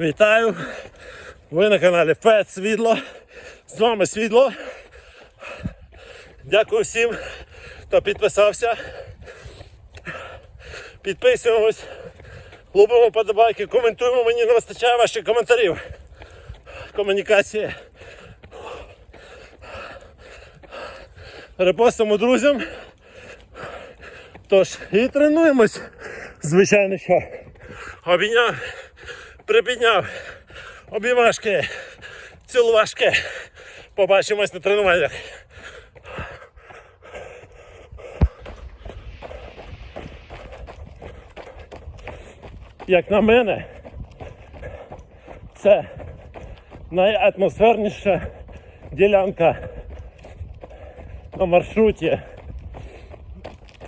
Вітаю! Ви на каналі Фет Світло. З вами Світло. Дякую всім, хто підписався. Підписуємось, лупимо подобайки, коментуємо, мені не вистачає ваших коментарів. Комунікації. Репостимо друзям. Тож, і тренуємось. Звичайно, що. Обійняв, припідняв, обіймашки, цілувашки. Побачимось на тренуваннях. Як на мене, це найатмосферніша ділянка на маршруті.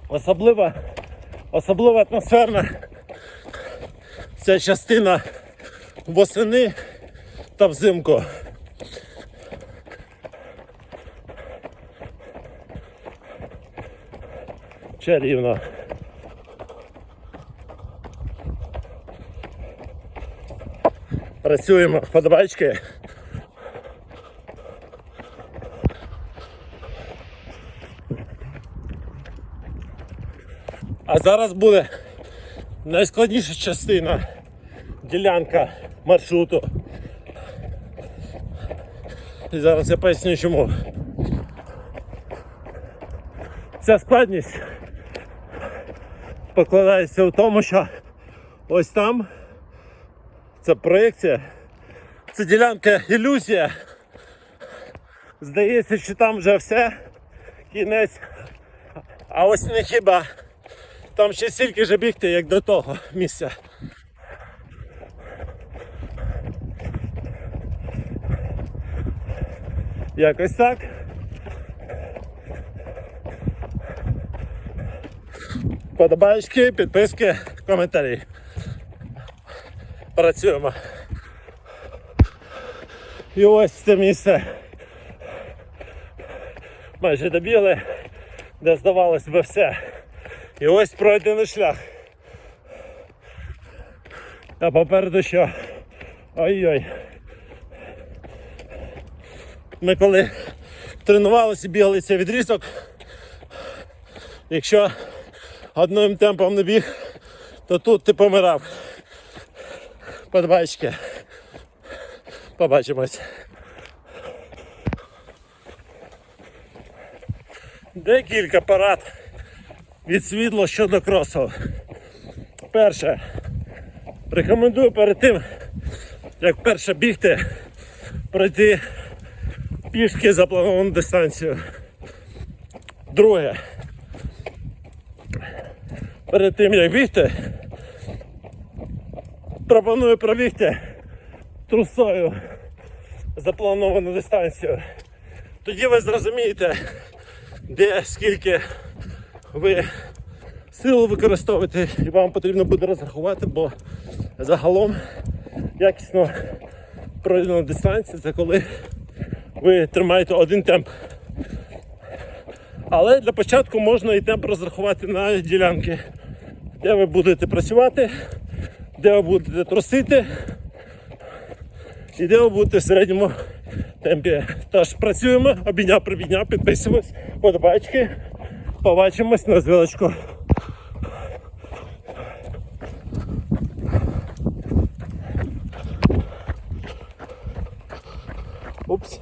Особливо, особливо атмосферна ця частина восени та взимку. Чарівно. Працюємо вподобайки. А зараз буде найскладніша частина ділянка маршруту. І зараз я поясню чому. Ця складність покладається в тому, що ось там це проєкція, це ділянка ілюзія. Здається, що там вже все, кінець. А ось не хіба. Там ще стільки ж бігти, як до того місця. Якось так. Подобаєчки, підписки, коментарі. Працюємо. І ось це місце. Майже добігли, де здавалось би все. І ось пройдений шлях. А попереду що? Ой-ой. Ми коли тренувалися, бігали цей відрізок. Якщо одним темпом не біг, то тут ти помирав. Подбайчики. Побачимось. Декілька парад від світло щодо кросу. Перше, рекомендую перед тим, як перше бігти, пройти пішки заплановану дистанцію. Друге, перед тим як бігти, пропоную пробігти трусою заплановану дистанцію. Тоді ви зрозумієте, де скільки ви силу використовуєте і вам потрібно буде розрахувати, бо загалом якісно пройдена дистанція це коли ви тримаєте один темп. Але для початку можна і темп розрахувати на ділянки, де ви будете працювати, де ви будете трусити і де ви будете в середньому темпі. Тож працюємо, обійняв, прибідняв, підписуємось, подобачки. Побачимось на зв'язку. Упс.